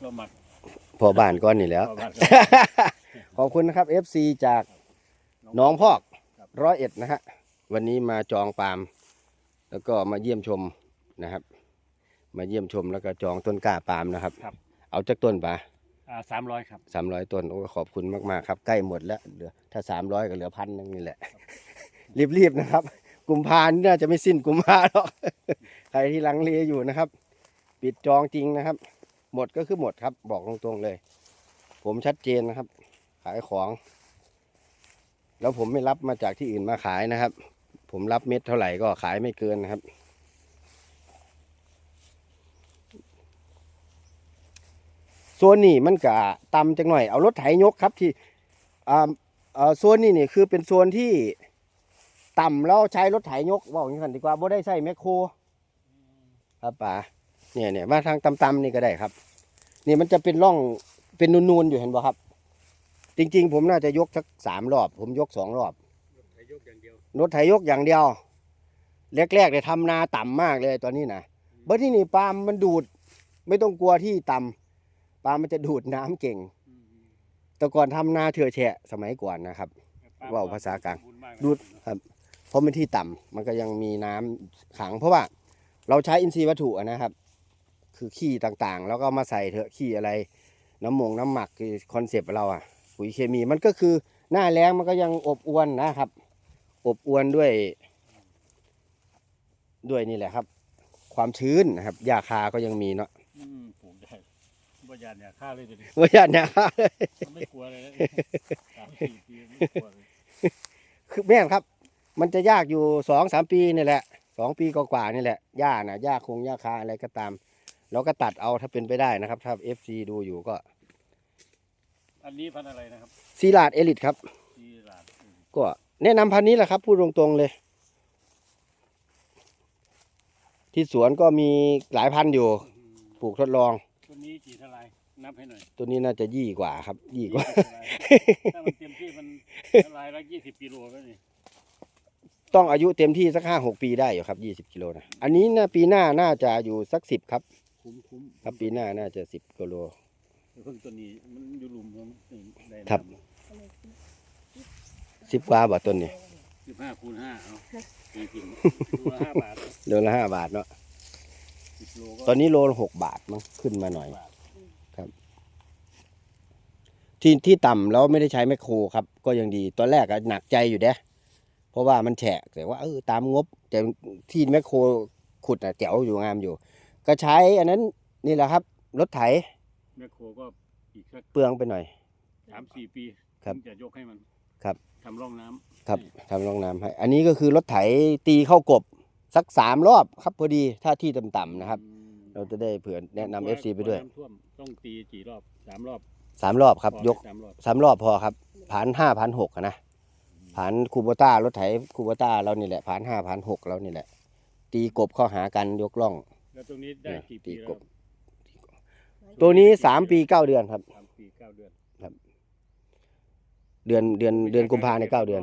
เราหมัก พอบ้านก้อนนี่แหล้วประวัติขอบคุณนะครับ FC จากหน้องพอกร้อยเอ็ดนะฮะ วันนี้มาจองปาล์มแล้วก็มาเยี่ยมชมนะครับ มาเยี่ยมชมแล้วก็จองต้นกล้าปาล์มนะครับครับเอาจากต้นปะอ่าสามร้อยครับสามร้อยต้นโอ้ขอบคุณมากๆครับ ใกล้หมดแล้วเหลือถ้าสามร้อยก็เหลือพันนึงนี่แหละ รีบๆนะครับ กุมภานี่น่าจะไม่สิ้นกุมภาหรอก ใครที่ลังเลอยู่นะครับ ปิดจองจริงนะครับ หมดก็คือหมดครับ บอกตรงๆเลย ผมชัดเจนนะครับ ขายของ แล้วผมไม่รับมาจากที่อื่นมาขายนะครับ ผมรับเม็ดเท่าไหร่ก็ขายไม่เกินนะครับ โซนนี่มันกะต่ำจังหน่อยเอารถไถยกครับที่อ่าเอ่อโซนนี่นี่คือเป็นโซนที่ต่ำแล้วใช้รถไถยกบอกอย่างนี้ดีกว่าบ่ได้ใช้แมคโครครับป่าเนี่ยเนี่ยมาทางต่ำๆนี่ก็ได้ครับ นี่มันจะเป็นร่องเป็นนูนๆอยู่เห็นบ่ครับ จริง ๆ ผมน่าจะยกสักสามรอบ ผมยกสองรอบไถยกอย่างเดียวรถไถยกอย่างเดียวแรกๆเลยทำนาต่ำมากเลยตอนนี้นะเบอร์ที่นี่ปาล์มมันดูด ไม่ต้องกลัวที่ต่ำปาล์มมันจะดูดน้ำเก่งอืมแต่ก่อนทำนาเถื่อแฉะสมัยก่อนนะครับๆว่าวภาษากลางสมบูรณ์มกดูดเพราะมันที่ต่ำมันก็ยังมีน้ำขัง เพราะว่าเราใช้อินทรีย์วัตถุอะนะครับ คือขี้ต่างๆ แล้วก็มาใส่เถอะขี้อะไร น้ำมงน้ำหมักคือคอนเซปต์เราอะปุ๋ยเคมีมันก็คือหน้าแรงมันก็ยังอบอวนนะครับ อบอวนด้วย ด้วยนี่แหละครับ ความชื้นนะครับหญ้าคาก็ยังมีเนาะอืมปลูกได้บ่ยานเนี่ยฆ่าเลยเดี๋ยวนี้ว่าหญ้าเนี่ยมันไม่กลัวเลยนะสามสี่ปีไม่กลัวเลยคือแม่นครับ มันจะยากอยู่สองสามปีนี่แหละสองปีกว่าๆนี่แหละหญ้านะหญ้าคงหญ้าคาอะไรก็ตาม เราก็ตัดเอาถ้าเป็นไปได้นะครับ ถ้า FC ดูอยู่ก็อันนี้พันธุ์อะไรนะครับซีลาดเอลิทครับที่ลาดอืมก็แนะนำพันธุ์นี้แหละครับ พูดตรงๆเลย ที่สวนก็มีหลายพันธุ์อยู่ ปลูกทดลอง ตัวนี้กี่ทลายนับให้หน่อยตัวนี้น่าจะยี่กว่าครับ ยี่กว่ายี่สิบทลายถ้ามันเต็มที่มันทลายละยี่สิบกิโลแล้วนี่ต้องอายุเต็มที่สักห้าหกปีได้อยู่ครับยี่สิบกิโลนะ อันนี้นะปีหน้าน่าจะอยู่สักสิบครับ คุ้มคุ้มครับปีหน้าน่าจะสิบกิโลเพิ่งตัวนี้มันอยู่หลุมมันได้ครับสิบกว่าบาทต้นนี่สิบห้าคูณห้าเอาตีกินดูละห้าบาทโลละห้าบาทเนาะสิบโลก็ตอนนี้โลละหกบาทมั้งขึ้นมาหน่อยบาทที่ที่ต่ำแล้วไม่ได้ใช้แมคโครครับ ก็ยังดี ตอนแรกอะหนักใจอยู่เด้เพราะว่ามันแฉะแต่ว่าเออตามงบ แต่ที่แมคโครขุดอะแจ๋วอยู่งามอยู่ ก็ใช้อันนั้นนี่แหละครับ รถไถแมคโครก็อีกสักเปลืองไปหน่อย สามสี่ปีครับถึงจะยกให้มันครับ ทำร่องน้ำครับทำรองน้ำให้ อันนี้ก็คือรถไถตีเข้ากบสักสามรอบครับพอดีถ้าที่ต่ำๆนะครับ อืมเราจะได้เผื่อแนะนำ FC ไปด้วยน้ำท่วมต้องตีกี่รอบสามรอบสามรอบครับ พอยกสามรอบสามรอบพอครับผ่านห้าพันหกนะผ่านคูโบต้ารถไถคูโบต้าเรานี่แหละผ่านห้าพันหกเรานี่แหละ ตีกบเข้าหากันยกล่อง แล้วตรงนี้ได้เนี่ยกี่ตีปีกแล้วบตัวนี้สามปีเก้าเดือนครับ สามปีเก้าเดือนเดือนเดือนเดือนกุมภาในยเก้าเดือน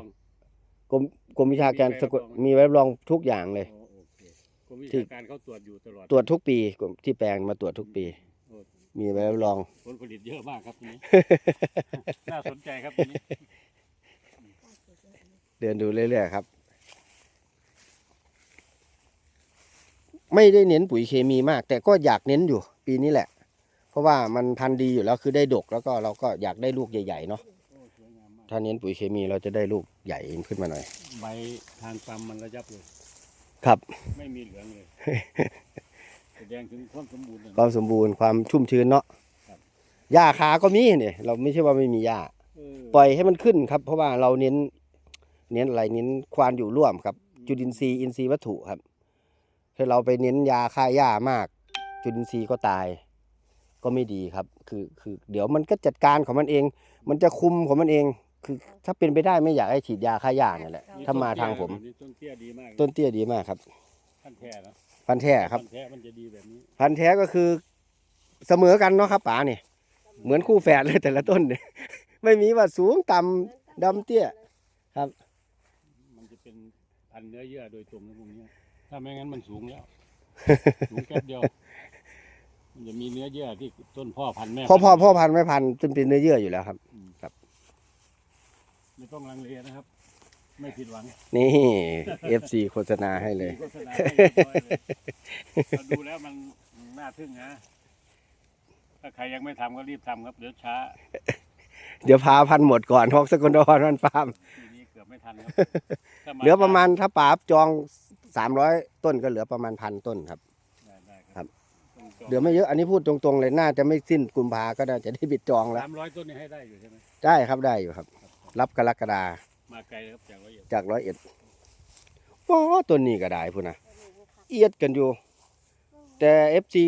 กรมกรมวิชาการสะกดมีไว้รับรองทุกอย่างเลยโอ้โอเคกรมวิที่ ชาการเขาตรวจอยู่ตลอดตรวจทุกปีกรมที่แปลงมาตรวจทุกปี โอ้มีมีไว้รับรอง ผลผลิตเยอะมากครับทีนี้ น่าสนใจครับทีนี้ เดินดูเรื่อยๆครับ ไม่ได้เน้นปุ๋ยเคมีมาก แต่ก็อยากเน้นอยู่ ปีนี้แหละ เพราะว่ามันพันธุ์ดีอยู่แล้วคือได้ดก แล้วก็เราก็อยากได้ลูกใหญ่ๆเนาะโอ้สวยงามมากถ้าเน้นปุ๋ยเคมีเราจะได้ลูกใหญ่ขึ้นมาหน่อย ใบทางปั๊มมันระยับเลย ครับ ไม่มีเหลืองเลยแสดงถึงความสมบูรณ์เลยความสมบูรณ์ความชุ่มชื้นเนาะครับหญ้าคาก็มีเนี่ย เราไม่ใช่ว่าไม่มีหญ้าเออปล่อยให้มันขึ้นครับ เพราะว่าเราเน้น เน้นอะไรเน้นควานอยู่ร่วมครับ จุลินทรีย์อินทรีย์วัตถุครับ ถ้าเราไปเน้นยาฆ่าหญ้ามาก จุลินทรีย์ก็ตาย ก็ไม่ดีครับ คือคือ เดี๋ยวมันก็จัดการของมันเอง มันจะคุมของมันเอง คือถ้าเป็นไปได้ไม่อยากให้ฉีดยาฆ่าหญ้าเนี่ยแหละถ้ามาทางผมนี่ต้นเตี้ยดีมากต้นเตี้ยดีมากครับขั้นแท้นะพันธุ์แท้ครับขั้นแท้มันจะดีแบบนี้ พันธุ์แท้ก็คือเสมอกันเนาะครับป๋าเนี่ยเหมือนคู่แฝดเลยแต่ละต้นเนี่ยไม่มีว่าสูงต่ำดำเตี้ยมันจะเป็นพันธุ์เนื้อเยื่อโดยตรงนะพวกเนี้ย ถ้าไม่งั้นมันสูงแล้ว สูงแค่เดียว มันจะมีเนื้อเยื่อที่ต้นพ่อพันธุ์แม่พ่อพ่อพันธุ์พ่อพันธุ์ไม่พันธุ์จนเป็นเนื้อเยื่ออยู่แล้วครับ ไม่ต้องลังเลนะครับ ไม่ผิดหวังนี่ FC โฆษณาให้เลยโฆษณาให้เรียบร้อยเลยเราดูแล้วมันน่าทึ่งนะถ้าใครยังไม่ทำก็รีบทำครับเดี๋ยวช้าเดี๋ยวพาพันธุ์หมดก่อนพอกสกลนครมันฟาร์มทีนี้เกือบไม่ทันครับถ้เหลือประมาณถ้าป๋าจอง 300ต้นก็เหลือประมาณพันต้นครับ ได้ได้ครับต้องจองเหลือไม่เยอะอันนี้พูดตรงๆเลยน่าจะไม่สิ้นกุมภาก็น่าจะได้บิดจองแล้ว สามร้อยต้นนี่ให้ได้อยู่ใช่ไหมได้ครับได้อยู่ครับ รับกรกฎามาไกลครับจากร้อยเอ็ดจากร้อยเอ็ดว้าต้นนี้ก็ได้พุ่นนะเอียดกันอยู่ แต่เอฟซี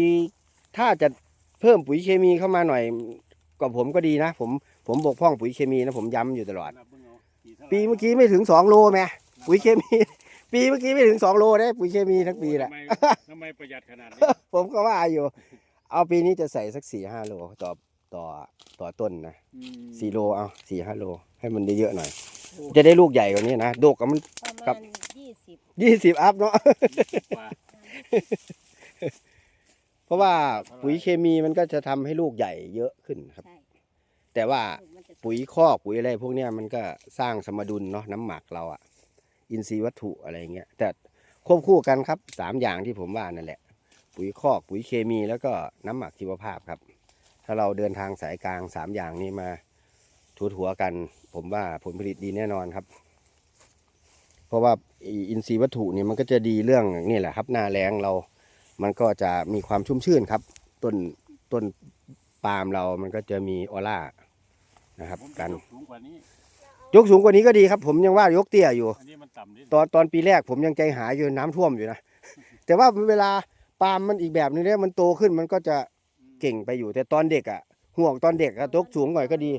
ถ้าจะเพิ่มปุ๋ยเคมีเข้ามาหน่อยกับผมก็ดีนะ ผมผมบกพร่องปุ๋ยเคมีนะผมย้ำอยู่ตลอด นับเบิ่งเอากี่ท่าไหร่ปีเมื่อกี้ไม่ถึงสองโลแม่ปุ๋ยเคมี ปีเมื่อกี้ไม่ถึงสองโลได้ปุ๋ยเคมีทั้งปีแหละ ทำไมทำไมประหยัดขนาดนี้ ผมก็ว่าอยู่ เอาปีนี้จะใส่สักสี่ห้าโลต่อต่อต่อต้นนะอืมสี่โลเอาสี่ห้าโล ให้มันเยอะๆหน่อยโอ้จะได้ลูกใหญ่กว่านี้นะดกกับมัน ประครัมาบ ณยี่สิบยี่สิบอัพเนาะ กว่า เพราะว่าปุ๋ยเคมีมันก็จะทำให้ลูกใหญ่เยอะขึ้นครับ ใช่แต่ว่าลูกมันจะปุ๋ยคอกปุ๋ยอะไรพวกเนี้ยมันก็สร้างสมดุลเนาะน้ำหมักเราอะ อินทรีย์วัตถุอะไรเงี้ยแต่ควบคู่กันครับสามอย่างที่ผมว่านั่นแหละ ปุ๋ยคอกปุ๋ยเคมีแล้วก็น้ำหมักชีวภาพครับ ถ้าเราเดินทางสายกลางสามอย่างนี้มาทูถัวกัน ผมว่าผลผลิตดีแน่นอนครับ เพราะว่าอินทรีย์วัตถุนี่มันก็จะดีเรื่องนี่แหละครับ หน้าแรงเรา มันก็จะมีความชุ่มชื่นครับ ต้นต้นปาล์มเรามันก็จะมีออร่านะครับกันสูงกว่านี้ ยกสูงกว่านี้ก็ดีครับ ผมยังว่ายกเตี้ยอยู่ อันนี้มันต่ำนิดตอนตอนปีแรกผมยังใจหายอยู่น้ำท่วมอยู่นะ แต่ว่าเวลาปาล์มมันอีกแบบนึงเนี่ยมันโตขึ้นมันก็จะเก่งไปอยู่ แต่ตอนเด็กอะห่วงตอนเด็กอะยกสูงหน่อยก็ดี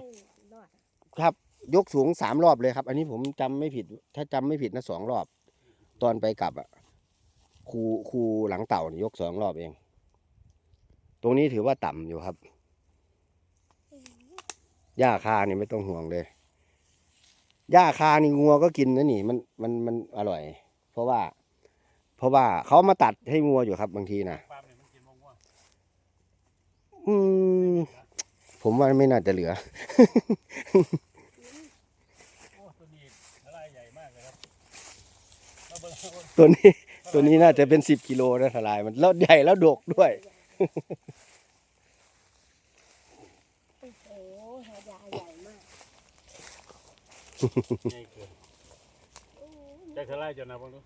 รอดครับ ยกสูงสามรอบเลยครับ อันนี้ผมจำไม่ผิด ถ้าจำไม่ผิดนะสองรอบ ตอนไปกลับอะครูครูหลังเต่านี่ยกสองรอบเอง ตรงนี้ถือว่าต่ำอยู่ครับหญ้าคานี่ไม่ต้องห่วงเลย หญ้าคานี่งัวก็กินนะนี่มันมันมันอร่อย เพราะว่า เพราะว่าเขามาตัดให้งัวอยู่ครับบางทีนะปาล์มเนี่ยมันกินมะม่วงอืมผมว่าไม่น่าจะเหลือ โอ้ตัวนี้ทลายใหญ่มากเลยครับมาเบิ่งตัวนี้ ตัวนี้น่าจะเป็นสิบกิโลนะทลายมันแล้วใหญ่แล้วดกด้วย โอ้โหหายาใหญ่มาก ใหญ่เกินจากทลายจะนับบ้างดู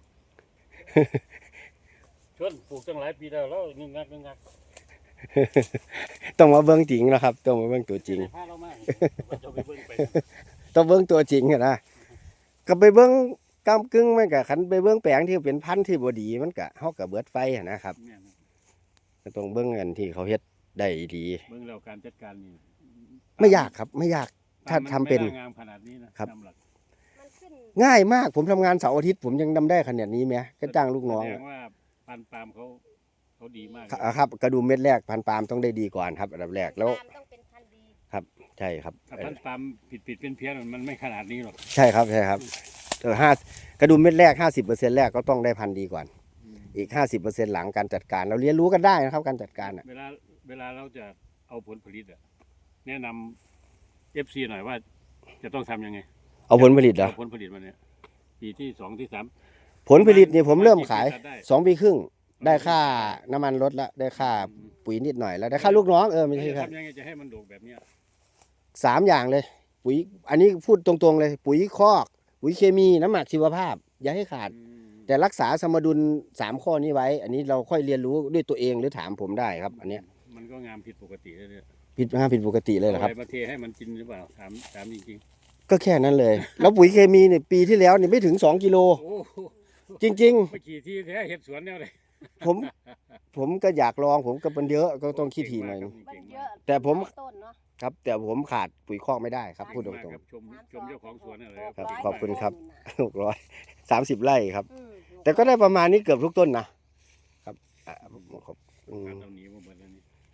ชวนปลูกตั้งหลายปีแล้วแล้วงึงงักงึงงักต้องมาเบิ้งจริงนะครับ ต้องมาเบิ้งตัวจริงพาเรามากว่าจะไปเบิ่งไปต้องเบิ้งตัวจริงอะนะก็ไปเบิ้งกำกึ่งมันกับขันไปเบิ้งแปลงที่เป็นพันธุ์ที่บดีมันกะเฮากับเบิดไฟอะนะครับเนี่ยนะก็ต้องเบิ้งกันที่เขาเฮ็ดได้ดี เบิ่งแล้วการจัดการนี่ไม่ยากครับ ไม่ยาก ถ้าปล์มทำเป็น ไม่างามขนาดนี้นะครับตามหลักมันขึ้นง่ายมากผมทำงานเสาร์อาทิตย์ผมยังทำได้ขนาดนี้ไหมก็จ้างลูกน้องแสดอะงว่าปันปาล์มเขาเขาดีมากอะครับกระดุมเม็ดแรกพันธุ์ปาล์มต้องได้ดีก่อนครับอันดับแรกแล้วปาล์มต้องเป็นพันธุ์ดีใช่ครับถ้าพันปาล์มผิดผิดเป็นเพี้ยนๆมันไม่ขนาดนี้หรอกใช่ครับใช่ครับเออห้ากระดุมเม็ดแรกห้าสิบเปอร์เซ็นต์แรกก็ต้องได้พันธุ์ดีก่อน อีกห้าสิบเปอร์เซ็นต์หลังการจัดการ เราเรียนรู้กันได้นะครับการจัดการอะเวลาเวลาเราจะเอาผลผลิตอะแนะนำ เอฟซีหน่อยว่า จะต้องทำยังไงเอาผลผลิตเหรอเอาผลผลิตมาเนี่ยปีที่สองที่สาม ผลผลิตเนี่ยผมเริ่มขายตัดได้ สองปีครึ่ง ได้ค่าน้ำมันลดแล้วได้ค่าปุ๋ยนิดหน่อยแล้วได้ค่าลูกน้องเออไม่ใช่จะครับทำยังไงจะให้มันโด่งแบบเนี้ยสามอย่างเลย ปุ๋ย อันนี้พูดตรงๆเลย ปุ๋ยคอก ปุ๋ยเคมีน้ำหมักชีวภาพ อย่าให้ขาด อืมแต่รักษาสมดุลสามข้อนี้ไว้ อันนี้เราค่อยเรียนรู้ด้วยตัวเองหรือถามผมได้ครับ อันเนี้ยมันก็งามผิดปกติเลยเนี่ย ผิดห้ามผิดปกติเลยเหรอครับ อาอะไรมาเทให้มันกินหรือเปล่าถามถามจริงก็แค่นั้นเลย แล้วปุ๋ยเคมีเนี่ยปีที่แล้วเนี่ยไม่ถึงสองกิโล ๆโอ้โหจริงเมื่อกี้ที่แท้เห็ดสวนเนี่ยเลยๆ ผม ผมก็อยากลองผมก็มันเยอะก็ต้องขี้ถี่หน่อยนึงมันเยอะแต่ผม หลายต้นเนาะ ครับ แต่ผมขาดปุ๋ยคอกไม่ได้ครับพูดตมากรงครับชมชมเจ้าของสวนอะไรครับหกยขอบคุณครับต้นน่ะๆหกร้อยสามสิบไร่ครับอืมแต่ก็ได้ประมาณนี้เกือบทุกต้นนะครับอ่าขอบอืมการเอาหนีมาหมด